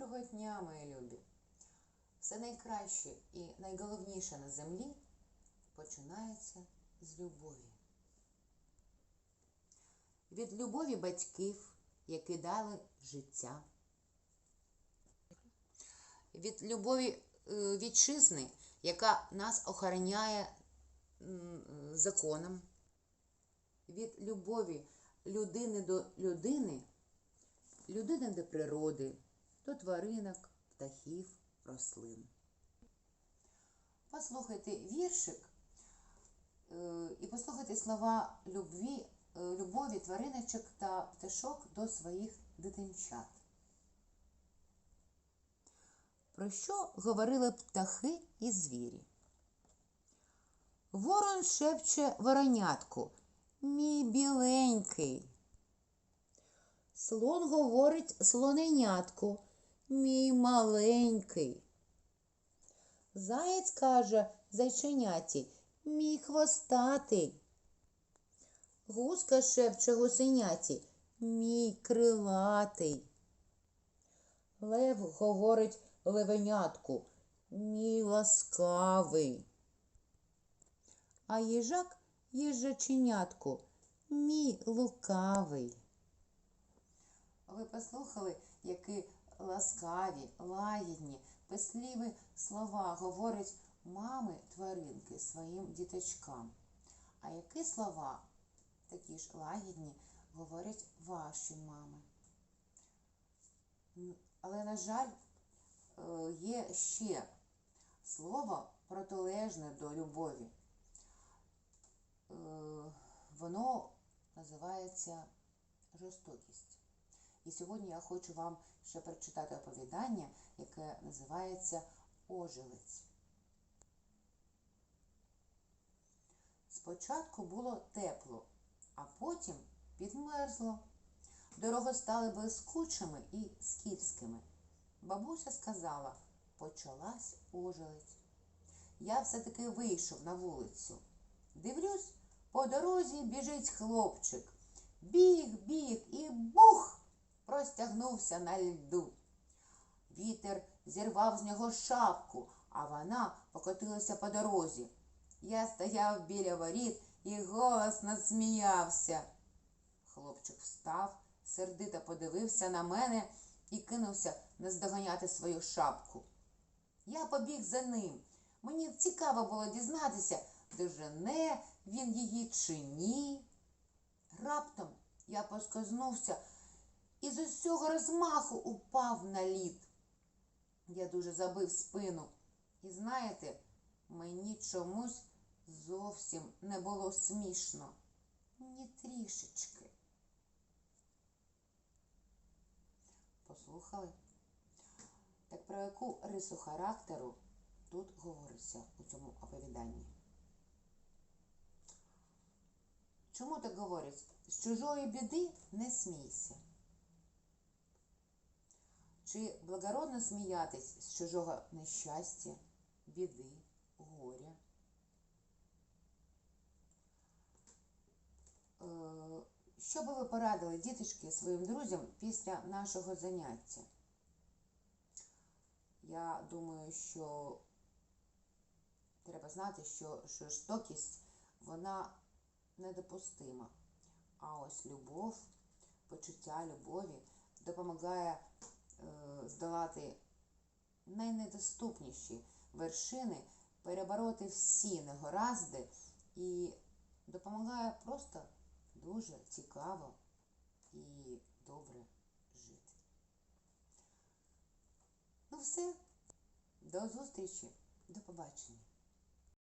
Доброго дня, мої любі! Все найкраще і найголовніше на землі починається з любові. Від любові батьків, які дали життя. Від любові е, вітчизни, яка нас охороняє законом. Від любові людини до людини, людини до природи, до тваринок, птахів, рослин. Послухайте віршик е, і послухайте слова любві, е, любові твариночок та пташок до своїх дитинчат. Про що говорили птахи і звірі? Ворон шепче воронятку, мій біленький. Слон говорить слоненятку, мій маленький. Заєць каже зайченяті, мій хвостатий. Гуска шепче гусеняті, мій крилатий. Лев говорить левенятку, мій ласкавий. А їжак їжаченятку, мій лукавий. Ви послухали, які ласкаві, лагідні, писливі слова говорять мами тваринки своїм діточкам. А які слова, такі ж лагідні, говорять ваші мами? Але, на жаль, е, є ще слово протилежне до любові. Е, Воно називається жорстокість. І сьогодні я хочу вам ще прочитати оповідання, яке називається Ожилець. Спочатку було тепло, а потім підмерзло. Дороги стали блискучими і скільськими. Бабуся сказала, почалась ожеледь. Я все-таки вийшов на вулицю. Дивлюсь, по дорозі біжить хлопчик. Біг, біг і! Простягнувся на льду. Вітер зірвав з нього шапку, а вона покотилася по дорозі. Я стояв біля воріт і голосно сміявся. Хлопчик встав, сердито подивився на мене і кинувся наздоганяти свою шапку. Я побіг за ним. Мені цікаво було дізнатися, дожене він її чи ні. Раптом я поскознувся і з усього розмаху упав на лід. Я дуже забив спину. І знаєте, мені чомусь зовсім не було смішно. Ні трішечки. Послухали? Так про яку рису характеру тут говориться у цьому оповіданні? Чому так говорять? З чужої біди не смійся. Чи благородно сміятись з чужого нещастя, біди, горя? Е, Що би ви порадили, діточки, своїм друзям після нашого заняття? Я думаю, що треба знати, що жорстокість, вона недопустима. А ось любов, почуття любові допомагає здолати найнедоступніші вершини, перебороти всі негаразди і допомагає просто дуже цікаво і добре жити. Ну все, до зустрічі, до побачення.